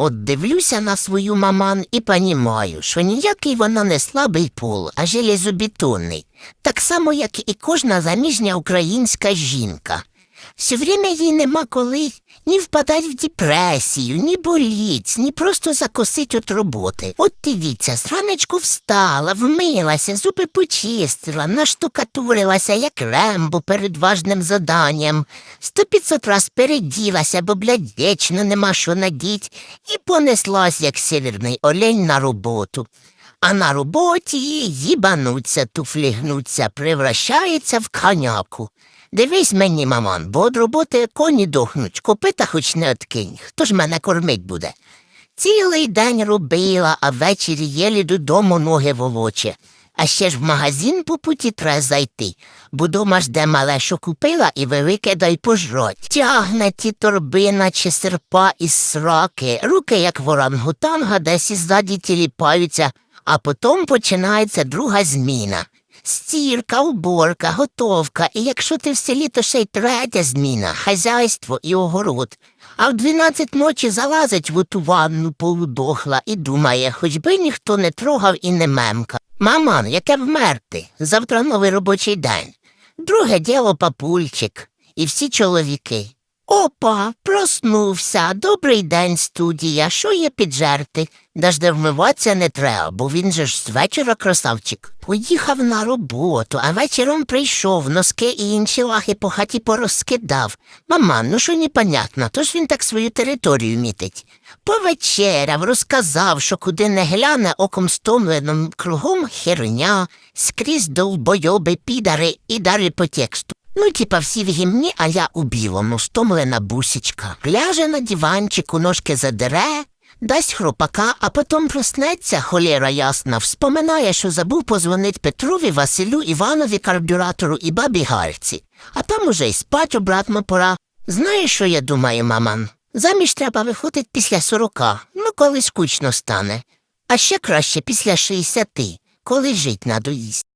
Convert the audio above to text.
От дивлюся на свою маман і понімаю, що ніякий вона не слабий пол, а железобетонний. Так само, як і кожна заміжня українська жінка. Все время їй нема коли ні впадать в депресію, ні боліть, ні просто закосить від роботи. От дивіться, зранечку встала, вмилася, зуби почистила, наштукатурилася, як рембо перед важним заданням. Сто п'ятсот раз переділася, бо, блядь, вічно нема що надіть, і понеслась, як северний олень, на роботу. А на роботі їбануться, туфлі гнуться, превращається в коняку. Дивись мені, маман, бо від роботи коні дохнуть, копита хоч не откинь. Хто ж мене кормить буде? Цілий день робила, а ввечері єлі додому ноги волоче. А ще ж в магазин по путі треба зайти, бо дома жде мале, що купила, і велике дай пожрать. Тягне ті торби, наче серпа із сраки, руки, як ворангутанга, десь іззаді тіліпаються, а потім починається друга зміна. Стірка, уборка, готовка, і якщо ти в селі, то ще й третя зміна, хазяйство і огород. А в дванадцять ночі залазить в ту ванну полудохла і думає, хоч би ніхто не трогав і не мемкав. Маман, яке вмерти? Завтра новий робочий день. Друге діло папульчик і всі чоловіки. Опа, проснувся. Добрий день, студія. Що є піджерти? Дажде вмиватися не треба, бо він же ж з вечора красавчик. Поїхав на роботу, а вечором прийшов, носки і інші лахи по хаті порозкидав. Маман, ну що непонятно, ж він так свою територію мітить. Повечеряв, розказав, що куди не гляне оком стомленим кругом херня, скрізь довбойоби, підари і далі по тексту. Ну, типа всі в гімні, а я у білому, стомлена бусічка. Ляже на диванчику, ножки задере, дасть хропака, а потім проснеться, холєра ясна, вспоминає, що забув позвонить Петрові, Василю, Іванові, карбюратору і бабі Гальці. А там уже й спать обратно пора. Знаєш, що я думаю, маман? Заміж треба виходить після сорока, ну коли скучно стане. А ще краще після шістдесяти, коли жить надоїсть.